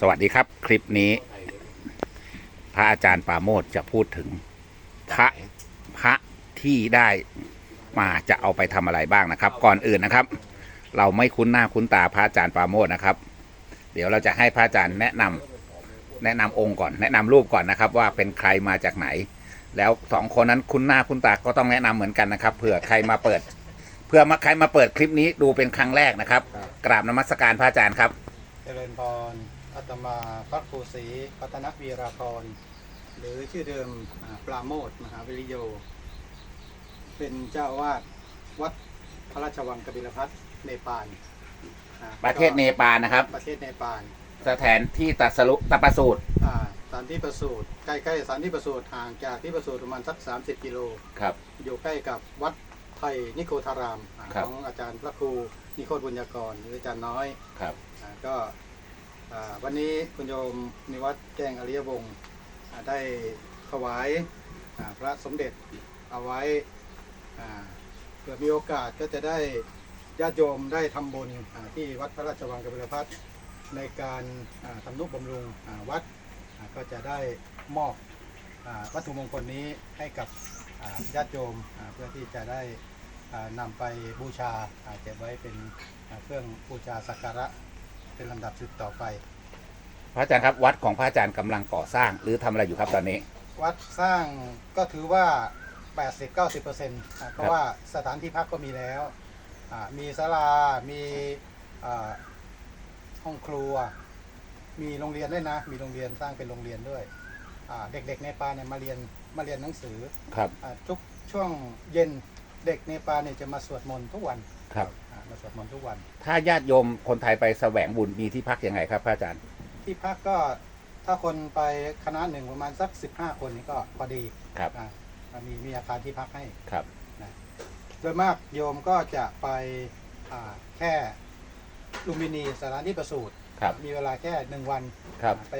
สวัสดีครับ คลิปนี้ พระอาจารย์ปาโมทจะพูดถึง พระพระที่ได้มาจะเอาไปทำอะไรบ้างนะครับ ก่อนอื่นนะครับ เราไม่คุ้นหน้าคุ้นตาพระอาจารย์ปาโมทนะครับ เดี๋ยวเราจะให้พระอาจารย์แนะนำแนะนำองค์ก่อน แนะนำรูปก่อนนะครับ ว่าเป็นใครมาจากไหน แล้วสองคนนั้นคุ้นหน้าคุ้นตาก็ต้องแนะนำเหมือนกันนะครับเผื่อใครมาเปิดเพื่อมาใครมาเปิดคลิปนี้ดูเป็นครั้งแรกนะครับ กราบนมัสการพระอาจารย์ครับ เจริญพร อาตมาพระครูศรีพัฒนวีราพรหรือชื่อเดิมอ่าปราโมทมหาวิริโย เป็นเจ้าอาวาดวัดพระราชวังกบิลพัทเนปาลอ่าประเทศเนปาลนะครับ ประเทศเนปาลสถานที่ตรัสรุตประสูตรอ่าสถานที่ประสูติใกล้ๆสถานที่ประสูติห่างจากที่ประสูติประมาณสัก 30 กิโลครับอยู่ใกล้กับวัดไทยนิโคธารามอ่าครับของอาจารย์พระครูนิโคธบุญญากรหรืออาจารย์น้อยครับอ่าก็อ่า วันนี้คุณโยมนิวัฒน์แจ้งอริยวงศ์ได้ถวายพระสมเด็จเอาไว้อ่าเกิดมีโอกาสก็จะได้ญาติโยมได้ทำบุญที่วัดพระราชวังกบิลพัทในการอ่าทำนุบำรุงวัดก็จะได้มอบวัตถุมงคลนี้ให้กับญาติโยมเพื่อที่จะได้อ่านำไปบูชาอาเก็บไว้เป็นเครื่องบูชาสักการะ เป็นลำดับสืบต่อไป พระอาจารย์ครับวัดของพระอาจารย์กำลังก่อสร้าง หรือทำอะไรอยู่ครับตอนนี้ วัดสร้างก็ถือว่า 80-90%อะเพราะว่าสถานที่พักก็มีแล้วอ่ามีศาลา มีอ่าห้องครัว มีโรงเรียนด้วยนะ มีโรงเรียนสร้างเป็นโรงเรียนด้วยอ่าเด็กๆในปาเนี่ยมาเรียนมาเรียนหนังสือครับ อ่าทุกช่วงเย็นเด็กในปาเนี่ยจะมาสวดมนต์ทุกวัน ครับอ่า มาสวดมนต์ทุกวัน ถ้าญาติโยมคนไทยไปแสวงบุญมีที่พักยังไงครับพระอาจารย์ ที่พักก็ถ้าคนไปคณะหนึ่งประมาณสัก15คนนี่ก็พอดีครับ อ่ามีมีอาคารที่พักให้ ครับ โดยมากโยมก็จะไปอ่าแค่ลุมพินีสถานที่ประสูติครับ มีเวลาแค่หนึ่งวันครับ ไป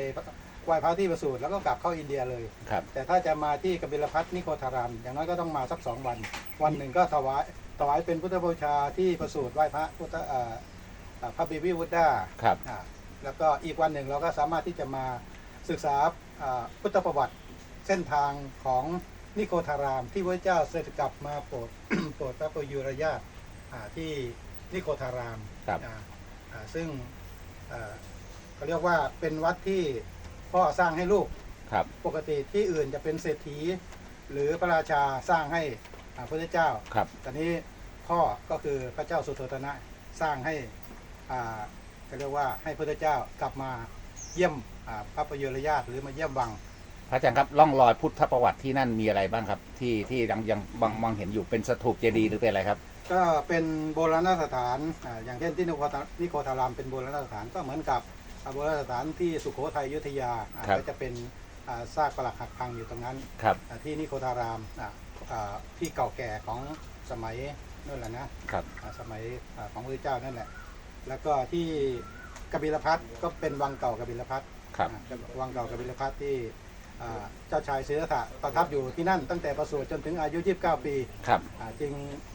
ไหว้พระที่ประสูติแล้วก็กลับเข้าอินเดียเลย ครับ แต่ถ้าจะมาที่กบิลพัทนิโคธาราม อย่างน้อยก็ต้องมาสักสองวัน วันหนึ่งก็ถวาย ถวายเป็นพุทธบูชาที่ประสูติไหว้พระพุทธอ่าอ่าพระบิวิวุฒดาครับ อ่าแล้วก็อีกวันหนึ่งเราก็สามารถที่จะมาศึกษาอ่าพุทธประวัติเส้นทางของนิโคธาราม ที่พระเจ้าเสด็จกลับมาโปรด โปรดพระประยุรญาติอ่าที่นิโคธารามครับ อ่าอ่าซึ่งอ่าเขาเรียกว่าเป็นวัดที่พ่อสร้างให้ลูก ครับ ปกติที่อื่นจะเป็นเศรษฐี หรือพระราชาสร้างให้อ่าพระเจ้า ครับ ตอนนี้ พ่อก็คือพระเจ้าสุโธทนะสร้างให้อ่าเขาเรียกว่าให้พระเจ้ากลับมาเยี่ยมอ่าพระประยุรญาติหรือมาเยี่ยมวัง พระอาจารย์ครับร่องรอยพุทธประวัติที่นั่นมีอะไรบ้างครับ ที่ที่ยังยังมองมองเห็นอยู่เป็นสถูปเจดีย์หรือเป็นอะไรครับ ก็เป็นโบราณสถานอ่าอย่างเช่นที่นิโคทานิโคธารามเป็นโบราณสถานก็เหมือนกับอ่าโบราณสถานที่สุโขทัยอยุธยาอ่าครับก็จะเป็นอ่าซากปรักหักพังอยู่ตรงนั้นครับอ่าที่นิโคธารามอ่าอ่าที่เก่าแก่ของสมัย นั่นแหละนะครับอ่าสมัยอ่าของพระเจ้านั่นแหละ แล้วก็ที่กบิลพัทก็เป็นวังเก่ากบิลพัทครับ อ่าวังเก่ากบิลพัทที่อ่าเจ้าชายศิรธะประทับอยู่ที่นั่นตั้งแต่ประสูติจนถึงอายุ 29 ปีครับอ่าจึง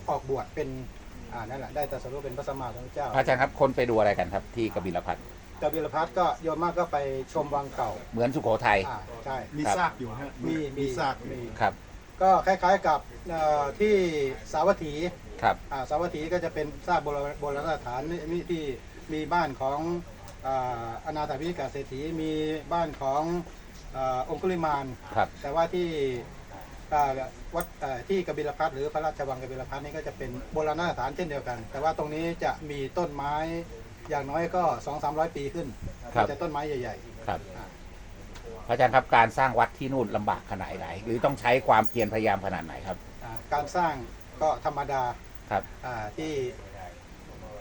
ออกบวชเป็นอ่านั่นแหละได้ตรัสรู้เป็นพระสัมมาสัมพุทธเจ้าพระอาจารย์ครับคนไปดูอะไรกันครับ ที่กบิลพัทกบิลพัทก็โยมมากก็ไปชมวังเก่าเหมือนสุโขทัย อ่าใช่ มีครับ ซากอยู่ฮะมีมีซากมี ครับ ก็คล้ายๆกับเอ่อที่สาวัตถี ครับ อ่าสาวัตถีก็จะเป็นซากโบราณโบราณสถานนี่นี่ที่มีบ้านของอ่าอนาถาวิกาเศรษฐีมีบ้านของอ่าองคุลิมาน ครับ แต่ว่าที่อ่าวัดเอ่อที่กบิลพัทหรือพระราชวังกบิลพัทนี่ก็จะเป็นโบราณสถานเช่นเดียวกัน แต่ว่าตรงนี้จะมีต้นไม้อย่างน้อยก็2 3 0 0ปีขึ้นครับ จะต้นไม้ใหญ่ครับอ่าพระอาจารย์ครับการสร้างวัดที่นู่นลำบากขนาดไหน หรือต้องใช้ความเพียรพยายามขนาดไหนครับๆอ่าการสร้างก็ธรรมดา ครับ อ่าที่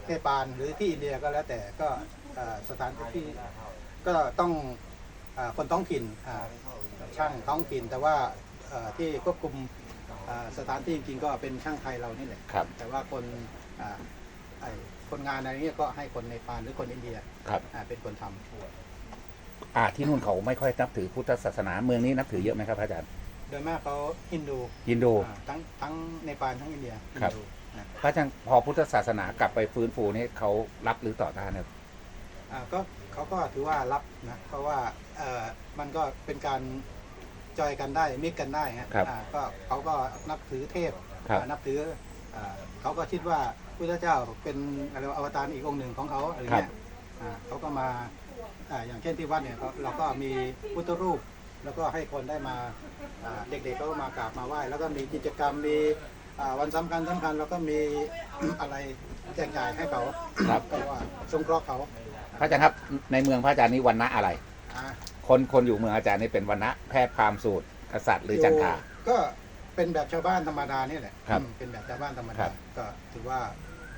เนปาลหรือที่อินเดียก็แล้วแต่ก็อ่าสถานที่ก็ต้องอาคนท้องถิ่นอ่าช่างท้องถิ่น แต่ว่าอ่าที่ควบคุมอ่าสถานที่จริงๆก็เป็นช่างไทยเรานี่แหละครับ แต่ว่าคนอ่าไอ้คนงานอะไรเงี้ยก็ให้คนเนปาลหรือคนอินเดียครับ อ่าเป็นคนทำ อ่าที่นู่นเขาไม่ค่อยนับถือพุทธศาสนาเมืองนี้นับถือเยอะไหมครับพระอาจารย์โดยมากเขาฮินดูยินดู อ่าทั้งทั้งเนปาลทั้งอินเดียฮินครับดู นะพระอาจารย์พอพุทธศาสนากลับไปฟื้นฟูนี่เขารับหรือต่อต้านครับอ่าก็เขาก็ถือว่ารับนะเพราะว่าเอ่อมันก็เป็นการจอยกันได้มิกกันได้ฮะครับ อ่าก็เขาก็นับถือเทพครับ อ่านับถืออ่าเขาก็คิดว่าพุทธเจ้าเป็นอะไรวะอวตารอีกองค์หนึ่งของเขาอะไรเงี้ยอ่าเขาก็มาอ่าอย่างเช่นที่วัดเนี่ยเขาเราก็มีพุทธรูป แล้วก็ให้คนได้มาอ่าเด็กๆก็มากราบมาไหว้แล้วก็มีกิจกรรมมีอ่า วันสำคัญสำคัญแล้วก็มีอะไรแจกจ่ายให้เขาครับก็ว่าสงเคราะห์เขาพระอาจารย์ครับในเมืองพระอาจารย์นี่วันณะอะไรอ่าคนคนอยู่เมืองอาจารย์นี่เป็นวันณะแพทย์พราหมณ์สูตรกษัตริย์หรือจันทราก็เป็นแบบชาวบ้านธรรมดานี่แหละครับอืมเป็นแบบชาวบ้านธรรมครัดาบก็ถือว่า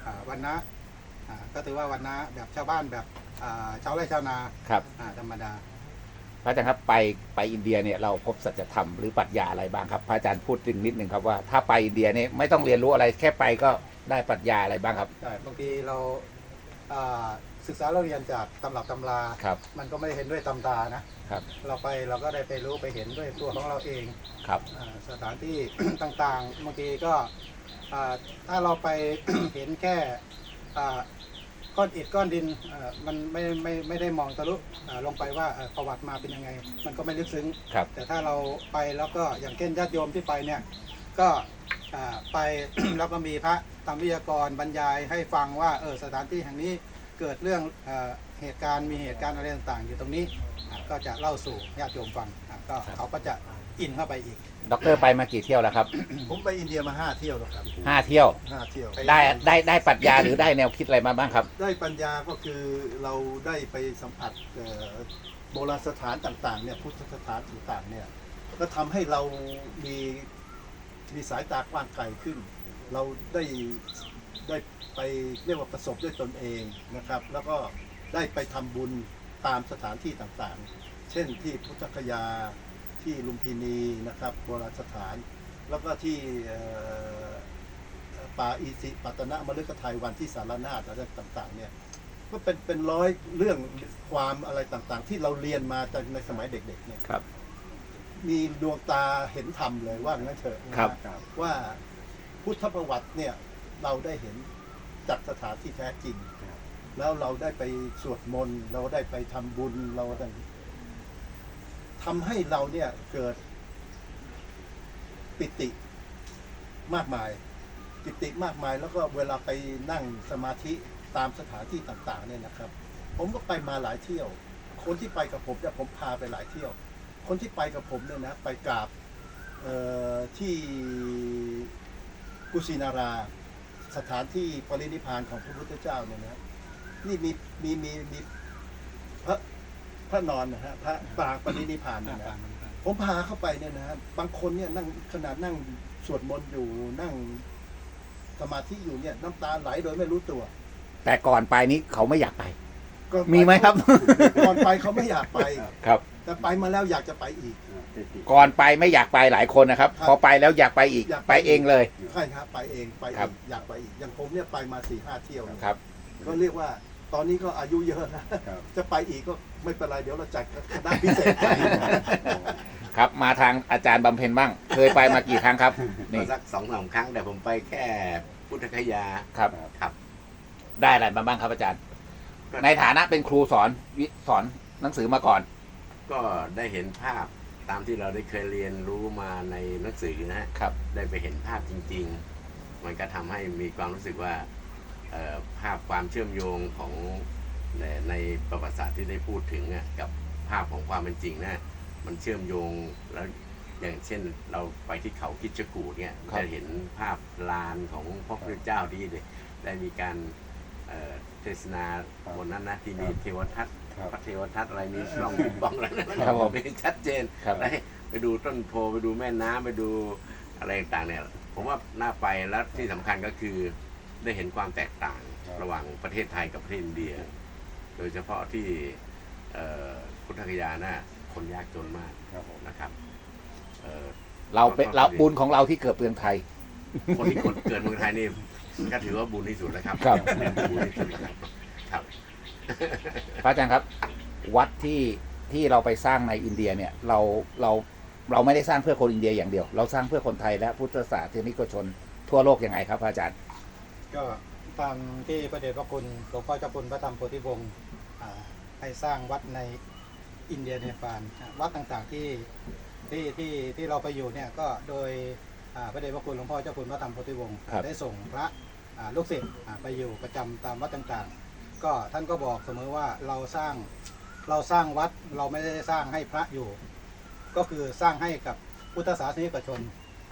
อ่าวันนะอ่าก็ถือว่าวันนะแบบชาวบ้านแบบอ่าชาวไร่ชาวนาครับอ่าธรรมดาพ ระอาจารย์ครับไปไปอินเดียเนี่ยเราพบสัจธรรมหรือปรัชญาอะไรบ้างครับพระอาจารย์พูดถึงนิดนึงครับว่าถ้าไปอินเดียเนี่ยไม่ต้องเรียนรู้อะไรแค่ไปก็ได้ปรัชญาอะไรบ้างครับใช่บางทีเราอ่าศึกษาเราเรียนจากตำรับตำรา ครับ มันก็ไม่ได้เห็นด้วยตำตานะครับเราไปเราก็ได้ไปรู้ไปเห็นด้วยตัวของเราเองครับอ่าสถานที่ ต่างๆบางทีก็อ่าถ้าเราไป เห็นแค่อ่า ก้อนอิฐก้อนดินอ่ามันไม่ไม่ไม่ได้มองทะลุอ่าลงไปว่าอ่าประวัติมาเป็นยังไง มันก็ไม่ลึกซึ้งครับแต่ถ้าเราไปแล้วก็อย่างเช่นญาติโยมที่ไปเนี่ยก็อ่าไปแล้วก็มีพระธรรมวิทยากรบรรยายให้ฟังว่าเออสถานที่แห่งนี้เกิดเรื่องเออเหตุการณ์มีเหตุการณ์อะไรต่างๆ อยู่ตรงนี้อ่าก็จะเล่าสู่ญาติโยมฟังอ่าก็เขาก็จะอินเข้าไปอีก ด็อกเตอร์ไปมากี่เที่ยวแล้วครับผมไปอินเดียมาห้าเที่ยวแล้วครับห้าเที่ยว ห้าเที่ยว ได้ได้ได้ปรัชญาหรือได้แนวคิดอะไรมาบ้างครับ ได้ปัญญาก็คือเราได้ไปสัมผัสเอ่อโบราณสถานต่างๆเนี่ยพุทธสถานต่างๆเนี่ยก็ทำให้เรามีมีสายตากว้างไกลขึ้น เราได้ได้ไปเรียกว่าประสบด้วยตนเองนะครับ แล้วก็ได้ไปทำบุญตามสถานที่ต่างๆ เช่นที่พุทธคยา ที่ลุมพินีนะครับโบราณสถาน แล้วก็ที่เอ่อป่าอีสิปัตนะมฤคทายวันที่สารนาฏอะไรต่างๆเนี่ยก็เป็นเป็นร้อยเรื่องความอะไรต่างๆ ที่เราเรียนมาจากในสมัยเด็ก ๆ เนี่ยครับ มีดวงตาเห็นธรรมเลยว่างั้นเถอะครับนะว่าพุทธประวัติเนี่ยเราได้เห็นจากสถานที่แท้จริง แล้วเราได้ไปสวดมนต์เราได้ไปทำบุญเราได้ ทำให้เราเนี่ยเกิดปิติมากมาย ปิติมากมายแล้วก็เวลาไปนั่งสมาธิตามสถานที่ต่างๆเนี่ยนะครับ ผมก็ไปมาหลายเที่ยว คนที่ไปกับผมเนี่ยผมพาไปหลายเที่ยว คนที่ไปกับผมเนี่ยนะไปกราบที่กุสินาราสถานที่ปรินิพานของพระพุทธเจ้าเนี่ยนะนี่มีมีมีมี พระนอนนะฮะพระปรางปรินิพพานเนี่ยนะผมพาเข้าไปเนี่ยนะบางคนเนี่ยนั่งขนาดนั่งสวดมนต์อยู่นั่งสมาธิอยู่เนี่ย น้ำตาไหลโดยไม่รู้ตัว แต่ก่อนไปนี้เขาไม่อยากไปก่อนปมีไหมครับ ก่อนไปเขาไม่อยากไปครับ แต่ไปมาแล้วอยากจะไปอีก ก่อนไปไม่อยากไปหลายคนนะครับครับพอไปแล้วอยากไปอีกอยากไปไปเองเลยใช่ครับไปเองไปครัอีบกอยากไปอีกอย่างผมเนี่ยไปมาสี่ห้าเที่ยวแล้วครับ ก็เรียกว่า ตอนนี้ก็อายุเยอะนะจะไปอีกก็ไม่เป็นไร เดี๋ยวเราจัดคณะพิเศษไปครับมาทางอาจารย์บำเพ็ญบ้าง เคยไปมากี่ครั้งครับ นี่ก็สักสองสามครั้งแต่ผมไปแค่พุทธคยาครับ ครับ ได้อะไรมาบ้างครับอาจารย์ก็ในฐานะเป็นครูสอนวิสอนหนังสือมาก่อน ก็ได้เห็นภาพตามที่เราได้เคยเรียนรู้มาในหนังสือนะฮะครับ ได้ไปเห็นภาพจริง ๆ มันก็ทำให้มีความรู้สึกว่าเอ่อ ภาพความเชื่อมโยงของในในประวัติศาสตร์ที่ได้พูดถึงอะกับภาพของความเป็นจริงนะมันเชื่อมโยงแล้วอย่างเช่นเราไปที่เขาคิดจกูดเนี่ยครับจะเห็นภาพลานของพระพุทธเจ้าที่ได้ได้มีการเอ่อเทศนาบนนั้นนะที่มีเทวทัศน์พระเทวทัศน์อะไรมีช่องปิดบ้องอะไรนั่นครับผมเป็นชัดเจนครับได้ไปดูต้นโพไปดูแม่น้ำไปดูอะไรต่างๆเนี่ย ผมว่าน่าไปแล้วที่สำคัญก็คือ ได้เห็นความแตกต่างระหว่างประเทศไทยกับประเทศอินเดีย โดยเฉพาะที่เอ่อพุทธคยาน่ะคนยากจนมากนะครับเอ่อเราเป็นเราบุญของเราที่เกิดเมืองไทย คนที่คนเกิดเมืองไทยนี่ก็ถือว่าบุญที่สุดแล้วครับครับบุญที่สุดแล้วครับครับพระอาจารย์ครับ วัดที่ที่เราไปสร้างในอินเดียเนี่ยเราเราเราไม่ได้สร้างเพื่อคนอินเดียอย่างเดียว เราสร้างเพื่อคนไทยและพุทธศาสนิกชนทั่วโลกยังไงครับพระอาจารย์ ก็ตามที่พระเดชพระคุณหลวงพ่อเจ้าคุณพระธรรมโพธิวงศ์อ่าให้สร้างวัดในอินเดียเนปาลอ่าวัดต่างๆที่ที่ที่ที่เราไปอยู่เนี่ยก็โดยอ่าพระเดชพระคุณหลวงพ่อเจ้าคุณพระธรรมโพธิวงศ์ครับ ได้ส่งพระอ่าลูกศิษย์อ่าไปอยู่ประจำตามวัดต่างๆ ก็ท่านก็บอกเสมอว่าเราสร้างเราสร้างวัดเราไม่ได้สร้างให้พระอยู่ ก็คือสร้างให้กับพุทธศาสนิกชน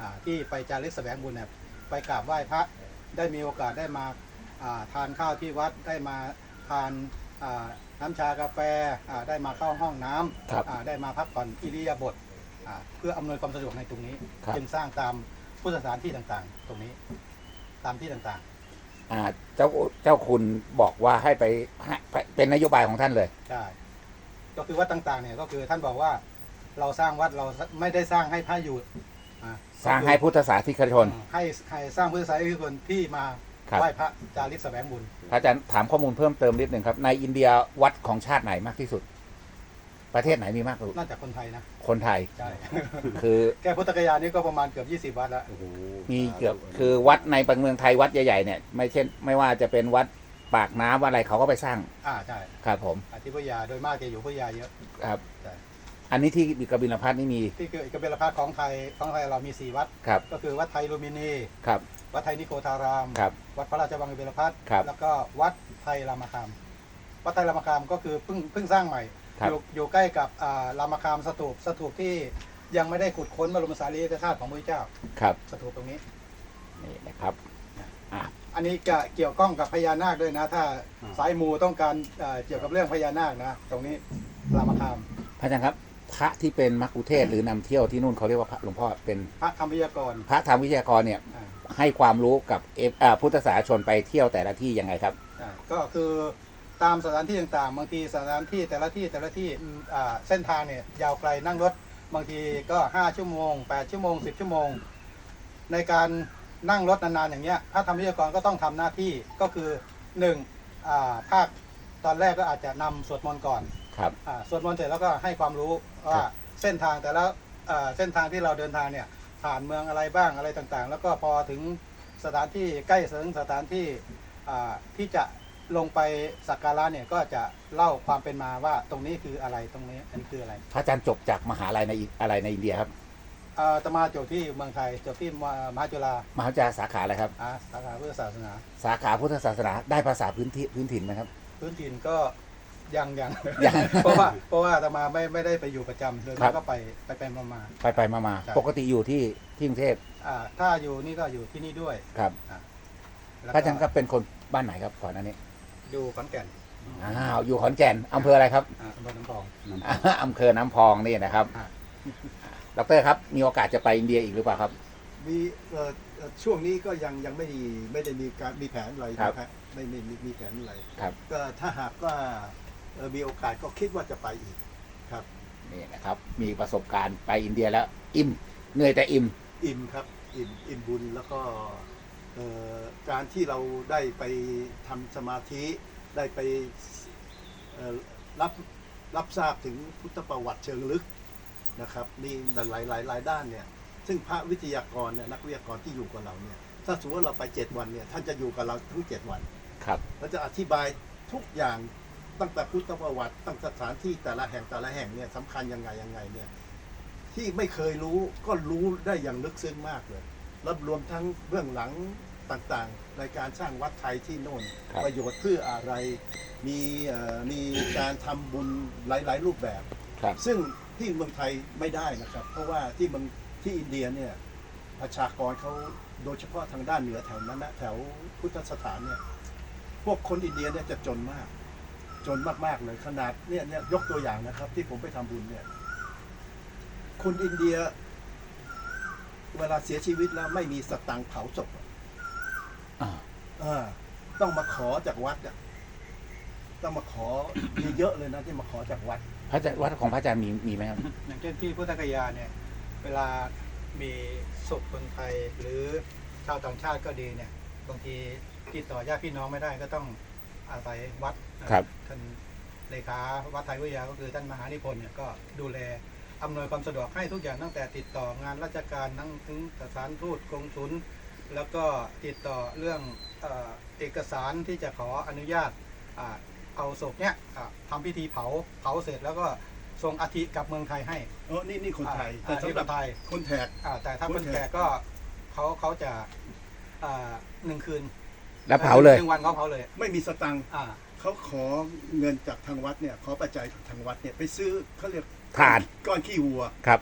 อ่าที่ไปจาริกแสวงบุญเนี่ยไปกราบไหว้พระ ได้มีโอกาสได้มาอ่าทานข้าวที่วัดได้มาทานอ่าน้ำชากาแฟอ่าได้มาเข้าห้องน้ครับำอ่าได้มาพักผ่อนอิริยาบถอ่าเพื่ออำนวยความสะดวกในตรงนี้ครับจึงสร้างตามพุทธสถานที่ต่างๆ ตรงนี้ตามที่ต่างอ่าเจ้าเจ้าคุณบอกว่าให้ไปให้ไปเป็นนโยบายของท่านเลยๆได้ก็คือวัดต่างๆเนี่ยก็คือท่านบอกว่าเราสร้างวัดเราไม่ได้สร้างให้พระอยู่อ่ สร้างให้พุทธศาสนิกชน ให้ให้สร้างพุทธศาสนิกชนที่มาครับ ไหว้พระจาริกแสวงบุญ พระอาจารย์ถามข้อมูลเพิ่มเติมนิดหนึ่งครับ ในอินเดียวัดของชาติไหนมากที่สุด ประเทศไหนมีมากที่สุดน่าจะคนไทยนะคนไทย ใช่คือแค่พุทธกยานี่ก็ประมาณเกือบ20 วัดแล้วมีเกือบคือวัดในเมืองไทยวัดใหญ่ๆเนี่ยไม่เช่น ไม่ว่าจะเป็นวัดปากน้ำวัดอะไรเขาก็ไปสร้างอ่าใช่ครับผมอาที่พุทธยาโดยมากจะอยู่พุทธยาเยอะ ครับ ใช่ อันนี้ที่กบิลพัทนี่มี ที่คือเอกเบลพัทของไทยของไทยเรามี4วัด ครับ ก็คือวัดไทยลูมินี ครับ วัดไทยนิโคธาราม ครับ วัดพระราชวังเอกเบลพัทครับแล้วก็วัดไทยรามคาม วัดไทยรามคามก็คือเพิ่งเพิ่งสร้างใหม่ ครับอยู่อยู่ใกล้กับอ่ารามคามสถูปสถูปที่ยังไม่ได้ขุดค้นบรมสารีริกธาตุของพระเจ้าครับ สถูปตรงนี้ นี่นะครับอะอันนี้จะเกี่ยวข้องกับพญานาคด้วยนะ ถ้าสายมูต้องการเอ่อเกี่ยวกับเรื่องพญานาคนะ ตรงนี้รามคาม พระอาจารย์ครับ พระที่เป็นมักคุเทศก์หรือนำเที่ยวที่นู่นเขาเรียกว่าพระหลวงพ่อเป็นพระธรรมวิทยากรพระธรรมวิทยากรเนี่ยอ่าให้ความรู้กับเอฟอ่าพุทธศาสนิกชนไปเที่ยวแต่ละที่ยังไงครับ อ่าก็คือตามสถานที่ต่างๆ บางทีสถานที่แต่ละที่แต่ละที่อืมอ่าเส้นทางเนี่ยยาวไกลนั่งรถ บางทีก็ 5 ชั่วโมง 8 ชั่วโมง 10 ชั่วโมง ในการนั่งรถนานๆอย่างเงี้ยพระธรรมวิทยากรก็ต้องทำหน้าที่ก็คือ1อ่าภาคตอนแรกก็อาจจะนำสวดมนต์ก่อน ครับ อ่าสวดมนต์เสร็จแล้วก็ให้ความรู้ว่าเส้นทางแต่ละเอ่อเส้นทางที่เราเดินทางเนี่ยผ่านเมืองอะไรบ้างอะไรต่างๆ แล้วก็พอถึงสถานที่ใกล้ถึงสถานที่อ่าที่จะลงไปสักการะเนี่ยก็จะเล่าความเป็นมาว่าตรงนี้คืออะไรตรงนี้อันนี้คืออะไรพระอาจารย์จบจากมหาลัยในอิอะไรในอินเดียครับ อ่าตมาจบที่เมืองไทยจบที่มมหาจุฬามหาวิทยาลัยสาขาอะไรครับ อ่าสาขาพุทธศาสนา สาขาพุทธศาสนาได้ภาษาพื้นที่พื้นถิ่นไหมครับพื้นถิ่นก็ ยังยังยังเพราะว่าเพราะว่าอาตมาไม่ไม่ได้ไปอยู่ประจำโดยครัมากบก็ไปไปไปมามา ไปไปมามาใช่ ปกติอยู่ที่ที่กรุงเทพอ่าถ้าอยู่นี่ก็อยู่ที่นี่ด้วยครับแล้วพระอาจารย์ก็เป็นคนบ้านไหนครับก่อนหน้านี้อยู่ขอนแก่นอ้าวอยู่ขอนแก่นอำเภออะไรครับ อ่าอำเภอน้ำพองอำเภอน้ำพองนี่นะครับอ่าดรครับ มีโอกาสจะไปอินเดียอีกหรือเปล่าครับ มีเอ่อเอ่อช่วงนี้ก็ยังยังไม่ไม่ได้มีการมีแผนอะไรครับนะครับไม่ไม่ไม่มีแผนอะไรครับ ก็ถ้าหากว่า เอ่อมีโอกาสก็คิดว่าจะไปอีกครับ นี่นะครับ มีประสบการณ์ไปอินเดียแล้ว อิ่มเหนื่อยแต่อิ่ม อิ่มครับ อิ่มอิ่มบุญแล้วก็เอ่อการที่เราได้ไปทำสมาธิได้ไปเอ่อรับรับทราบถึงพุทธประวัติเชิงลึกนะครับนี่หลายหลายหลายด้านเนี่ย ซึ่งพระวิทยากรเนี่ยนักวิทยากรที่อยู่กับเราเนี่ยถ้าสมมติว่าเราไปเจ็ดวันเนี่ยท่านจะอยู่กับเราทั้งเจ็ดวัน ครับ เราจะอธิบายทุกอย่าง ตั้งแต่พุทธประวัติตั้งสถานที่แต่ละแห่งแต่ละแห่งเนี่ยสำคัญยังไงยังไงเนี่ยที่ไม่เคยรู้ก็รู้ได้อย่างลึกซึ้งมากเลยแล้วรวมทั้งเบื้องหลังต่างๆ ในการสร้างวัดไทยที่โน่น ครับ ประโยชน์เพื่ออะไร มีเอ่อมีการทำบุญหลายๆ รูปแบบ ครับ ซึ่งที่เมืองไทยไม่ได้นะครับ เพราะว่าที่เมืองที่อินเดียเนี่ยประชากรเขาโดยเฉพาะทางด้านเหนือแถวนั้นนะแถวพุทธสถานเนี่ยพวกคนอินเดียเนี่ยจะจนมาก จนมากๆเลยขนาดเนี่ยเนี่ยยกตัวอย่างนะครับ ที่ผมไปทำบุญเนี่ย คนอินเดีย เวลาเสียชีวิตแล้วไม่มีสตังค์เผาศพอะอ่าเออต้องมาขอจากวัดอะต้องมาขอมีเยอะเลยนะที่มาขอจากวัด พระอาจารย์วัดของพระอาจารย์มีมีไหมครับอย่างเช่นที่พุทธกยาเนี่ย เวลามีศพคนไทยหรือชาวต่างชาติก็ดีเนี่ยบางทีติดต่อญาติพี่น้องไม่ได้ก็ต้อง อาศัยวัดครับ ท่านเลขาวัดไทยวิทยาก็คือท่านมหานิพนธ์เนี่ยก็ดูแลอำนวยความสะดวกให้ทุกอย่างตั้งแต่ติดต่องานราชการทั้งถึงสถานทูตกงสุลแล้วก็ติดต่อเรื่องเออเอกสารที่จะขออนุญาตอ่าเอาศพเนี้ยอ่าทำพิธีเผาเผาเสร็จแล้วก็ส่งอาทิกลับเมืองไทยให้อ๋อนี่นี่คนไทยอ่าแต่สำหรับนี่คนไทยคนแขกอ่าแต่ถ้าคคนนแขกแขกก็เขาเขาจะอ่าหนึ่งคืน แล้วเผาเลย หนึ่งวันเขาเผาเลย ไม่มีสตังค์อ่า เขาขอเงินจากทางวัดเนี่ย ขอปัจจัยจากทางวัดเนี่ยไปซื้อเขาเรียกถ่าน ก้อนขี้วัวครับ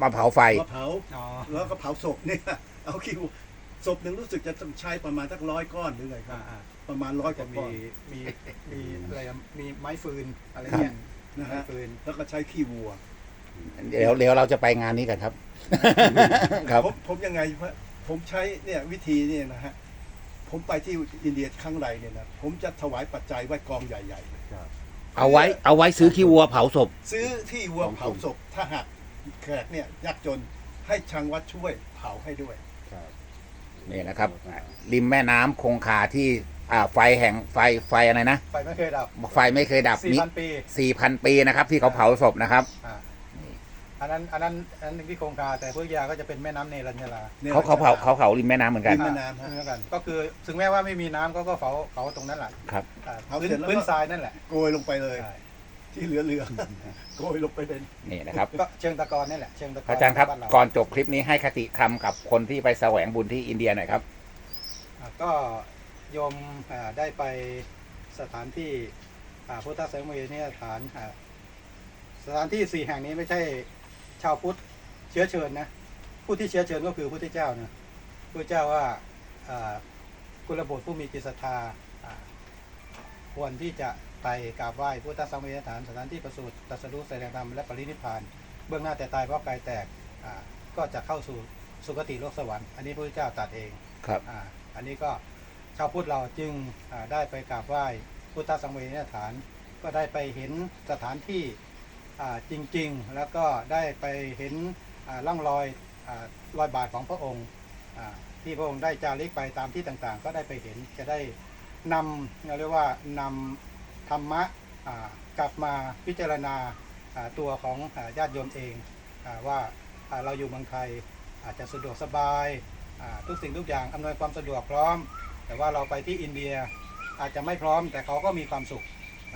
มาเผาไฟ มาเผา อ๋อ แล้วก็เผาศพเนี่ย เอาขี้วัวศพหนึ่งรู้สึกจะต้องใช้ประมาณสักร้อยก้อนหรือไงครัอ่าบอ่าประมาณร้อยกจะว่าก้มี อนมี มีอะไรอะมีไม้ฟืนอะไรเงี้ยนะไม้ฮะฟืน แล้วก็ใช้ขี้วัว เดี๋ยวเดี๋ยวเราจะไปงานนี้กันครับ ครับ ผมผมยังไงวะผมใช้เนี่ยวิธีเนี่ยนะฮะ ผมไปที่อินเดียครั้งใดเนี่ยนะผมจะถวายปัจจัยไว้กองใหญ่ๆเลยเอาไว้เอาไว้ซื้อขี้วัวเผาศพ ซื้อที่วัวเผาศพถ้าหากแขกเนี่ยยากจนให้ทางวัดช่วยเผาให้ด้วยนี่นะครับ ริมแม่น้ำคงคาที่อ่าไฟแห่งไฟไฟอะไรนะ ไฟไม่เคยดับไฟไม่เคยดับสี่มีพันปี สี่พันปีนะครับ ที่เขาเผาศพนะครับ อ่า อันนั้นอันนั้นอันนั้นที่โครงคาแต่พุทธยาก็จะเป็นแม่น้ำเนรัญชลาเนี่ยเขาเขาเผาเขาเผาริมแม่น้ำเหมือนกัน ริมแม่น้ำฮะ เหมือนกัน ก็คือถึงแม้ว่าไม่มีน้ำก็ก็เผาเผาตรงนั้นแหละครับ อ่าเผาพื้นเสร็จแล้วก็ พื้นทรายนั่นแหละโกยลงไปเลย ใช่ที่เหลือเหลือโกยลงไปเลยนี่นะครับ ก็เชิงตะกอนนี่แหละเชิงตะกพอนระอาจารย์ครับานเก่อนจบคลิปนี้ให้คติคำกับคนที่ไปแสวงบุญที่อินเดียหน่อยครับ อ่าก็โยมอ่าได้ไปสถานที่อ่าพุทธสังเวยเนี่ยฐานอ่าสถานที่สี่แห่งนี้ไม่ใช่ ชาวพุทธเชื้อเชิญนะผู้ที่เชื้อเชิญก็คือพระพุทธเจ้านะพระเจ้าว่าอ่ากุลบุตรผู้มีจิตศรัทธาอ่าควรที่จะไปกราบไหว้พุทธสังเวยฐานสถานที่ประสูติตรัสรู้แสดงธรรมและปรินิพพาน เบื้องหน้าแต่ตายเพราะกายแตกอ่าก็จะเข้าสู่สุคติโลกสวรรค์อันนี้พระพุทธเจ้าตรัดเองครับอ่าอันนี้ก็ชาวพุทธเราจึงอ่าได้ไปกราบไหว้พุทธสังเวยนฐาน ก็ได้ไปเห็นสถานที่อ่า จริงๆ แล้วก็ได้ไปเห็นร่องรอยรอยบาทของพระองค์ที่พระองค์ได้จาริกไปตามที่ต่างๆ ก็ได้ไปเห็นจะได้นำเราเรียกว่านำธรรมะกลับมาพิจารณาตัวของญาติโยมเองอว่าเราอยู่เมืองไทยอาจจะสะดวกสบายทุกสิ่งทุกอย่างอำนวยความสะดวกพร้อม แต่ว่าเราไปที่อินเดียอาจจะไม่พร้อมแต่เขาก็มีความสุข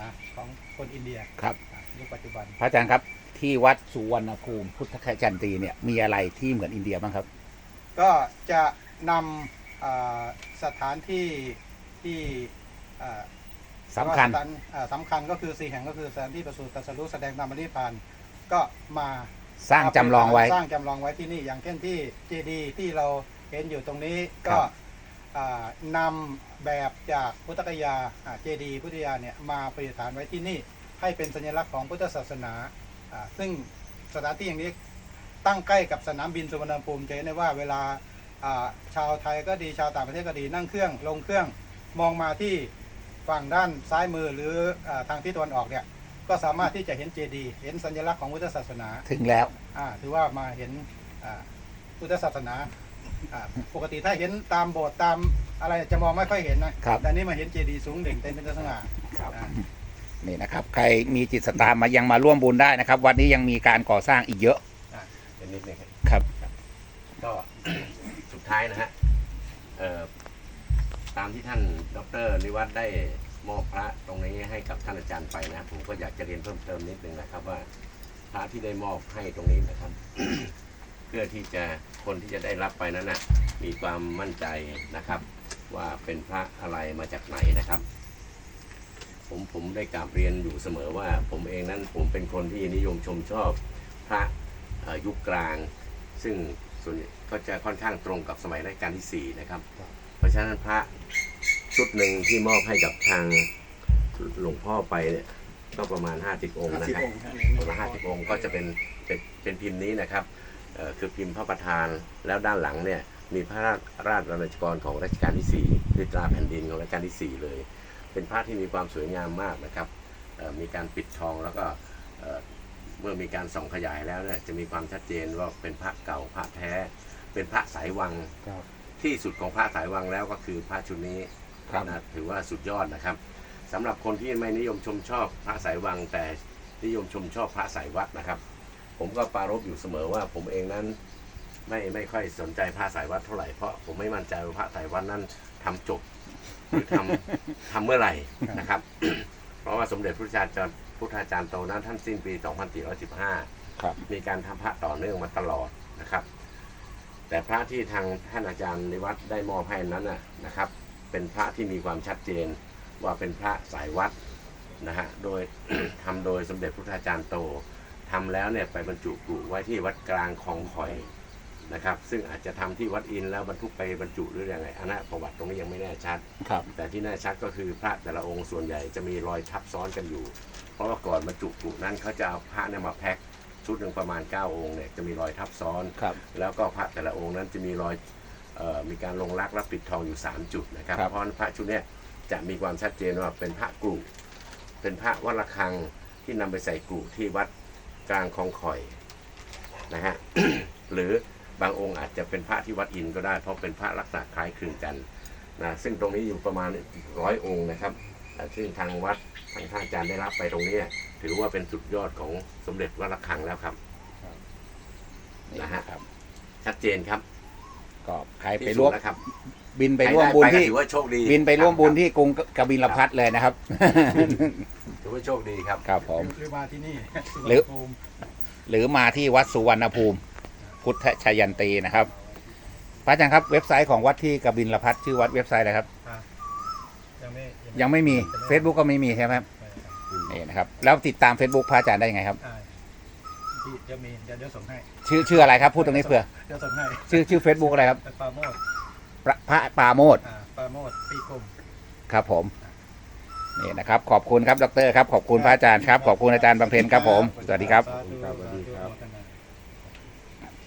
นะของคนอินเดียครับ ยุคปัจจุบัน พระอาจารย์ครับที่วัดสุวรรณภูมิพุทธคจันตีเนี่ยมีอะไรที่เหมือนอินเดียบ้างครับ ก็จะนำอ่าสถานที่ที่อ่าสำคัญ สถานอ่าสำคัญก็คือสี่แห่งก็คือสถานที่ประสูติตรัสรู้แสดงธรรมนิพพานก็มาสร้างจำลองไว้ สร้างจำลองไว้ที่นี่อย่างเช่นที่เจดีที่เราเห็นอยู่ตรงนี้ครัก็บอ่านำแบบจากพุทธกยาเจดีพุทธยาเนี่ยมาประดิษฐานไว้ที่นี่ ให้เป็นสัญลักษณ์ของพุทธศาสนาอ่าซึ่งสถานที่อย่างนี้ตั้งใกล้กับสนามบินสุวรรณภูมิจะเห็นได้ว่าเวลาอ่าชาวไทยก็ดีชาวต่างประเทศก็ดีนั่งเครื่องลงเครื่องมองมาที่ฝั่งด้านซ้ายมือหรืออาทางทิศตะวันออกเนี่ยก็สามารถที่จะเห็นเจดีย์เห็นสัญลักษณ์ของพุทธศาสนาถึงแล้วอ่าถือว่ามาเห็นอ่าพุทธศาสนาอ่าปกติถ้าเห็นตามโบสถ์ตามอะไรจะมองไม่ค่อยเห็นนะครับแต่นี่มาเห็นเจดีย์สูงเด่นเต็มเป็นสง่าครับอ่า นี่นะครับ ใครมีจิตศรัทธามายังมาร่วมบุญได้นะครับ วันนี้ยังมีการก่อสร้างอีกเยอะเป็นนิดนึงครับ ครับ ก็ สุดท้ายนะฮะเอ่อตามที่ท่านดรนิวัฒน์ได้มอบพระตรงนี้ให้กับท่านอาจารย์ไปนะผมก็อยากจะเรียนเพิ่มเติมนิดนึงนะครับว่าพระที่ได้มอบให้ตรงนี้นะครับ เพื่อที่จะคนที่จะได้รับไปนั้นนะมีความมั่นใจนะครับ ว่าเป็นพระอะไรมาจากไหนนะครับ ผมผมได้กราบเรียนอยู่เสมอว่า ผมเองนั้นผมเป็นคนที่นิยมชมชอบพระเอ่อยุคกลาง ซึ่งส่วนใหญ่ก็จะค่อนข้างตรงกับสมัยรัชกาลที่สี่นะครับ เพราะฉะนั้นพระชุดหนึ่งที่มอบให้กับทางหลวงพ่อไปเนี่ยก็ประมาณ 50 องค์นะครับ50องค์ครับประมาณ50 องค์ก็จะเป็นเป็นเป็นพิมพ์นี้นะครับเอ่อคือพิมพ์พระประธานแล้วด้านหลังเนี่ยมีพระราชราชรณกรของรัชกาลที่ 4 คือตราแผ่นดินของรัชกาลที่ 4 เลย เป็นพระที่มีความสวยงามมากนะครับเอ่อมีการปิดทองแล้วก็เอ่อเมื่อมีการส่องขยายแล้วเนี่ยจะมีความชัดเจนว่าเป็นพระเก่าพระแท้ เป็นพระสายวังครับที่สุดของพระสายวังแล้วก็คือพระชุดนี้ครับนะถือว่าสุดยอดนะครับสำหรับคนที่ไม่นิยมชมชอบพระสายวัง แต่นิยมชมชอบพระสายวัดนะครับ ผมก็ปรารบอยู่เสมอว่าผมเองนั้นไม่ไม่ค่อยสนใจพระสายวัดเท่าไหร่เพราะผมไม่มั่นใจว่าพระสายวัดนั้นทำจบ หรือทำ ทำเมื่อไหร่นะครับ เพราะว่าสมเด็จพระชาจารย์พุทธาจารย์โตนั้นท่านสิ้นปี2415ครับมีการทำพระต่อเนื่องมาตลอดนะครับ แต่พระที่ทางท่านอาจารย์นิวัฒน์ได้มอบให้นั้นน่ะนะครับ เป็นพระที่มีความชัดเจนว่าเป็นพระสายวัดนะฮะโดย ทำโดยสมเด็จพุทธาจารย์โตทำแล้วเนี่ยไปบรรจุกรุไว้ที่วัดกลางคลองคอย นะครับ ซึ่งอาจจะทำที่วัดอินทร์แล้วบรรทุกไปบรรจุหรือยังไงอันนั้นประวัติตรงนี้ยังไม่แน่ชัด ครับ แต่ที่แน่ชัดก็คือพระแต่ละองค์ส่วนใหญ่จะมีรอยทับซ้อนกันอยู่ เพราะว่าก่อนบรรจุกรุนั้นเขาจะเอาพระเนี่ยมาแพ็คชุดหนึ่งประมาณ 9 องค์เนี่ยจะมีรอยทับซ้อนครับแล้วก็พระแต่ละองค์นั้นจะมีรอยเออมีการลงรักและปิดทองอยู่ 3 จุดนะครับครับเพราะฉะนั้นพระชุดเนี้ยจะมีความชัดเจนว่าเป็นพระกรุเป็นพระวัดระฆังที่นำไปใส่กรุที่วัดกลางคลองข่อยนะฮะหรือ บางองค์อาจจะเป็นพระที่วัดอินทร์ก็ได้ เพราะเป็นพระลักษณะคล้ายคลึงกันนะซึ่งตรงนี้อยู่ประมาณร้อยองค์นะครับอ่าซึ่งทางวัดทางท่านอาจารย์ได้รับไปตรงเนี้ยถือว่าเป็นสุดยอดของสมเด็จวัดระฆังแล้วครับนี่นะฮะครับชัดเจนครับก็ใครไปที่ร่สุวดมแล้วครับ บินไปร่วมบุญใครได้ที่ก็ถือว่าโชคดี บินไปร่วมบุญคที่กรุงกบิลพัทเลยนะครับถือว่าโชคดีครับครับผมหรือมาที่นี่สุวรหรือรณภูมิหรือมาที่วัดสุวรรณภูมิ พุทธชยันตีนะครับ พระอาจารย์ครับเว็บไซต์ของวัดที่กบิลพัทชื่อวัดเว็บไซต์อะไรครับอะยังไม่ยังไม่มี Facebook ก็ไม่มีใช่ไหมครับไม่ครับนี่นะครับ แล้วติดตาม Facebook พระอาจารย์ได้ยังไงครับอ่าที่เดี๋ยวมีเดี๋ยวเดี๋ยวส่งให้ชื่อชื่ออะไรครับพูดตรงนี้เผื่อเดี๋ยวส่งให้ชื่อชื่อ Facebook อะไรครับปราโมดพระพระปราโมดอ่าปราโมดปีกลมครับผมนี่นะครับ ขอบคุณครับดรครับ ขอบคุณพระอาจารย์ครับ ขอบคุณอาจารย์บำเพ็ญครับผม สวัสดีครับ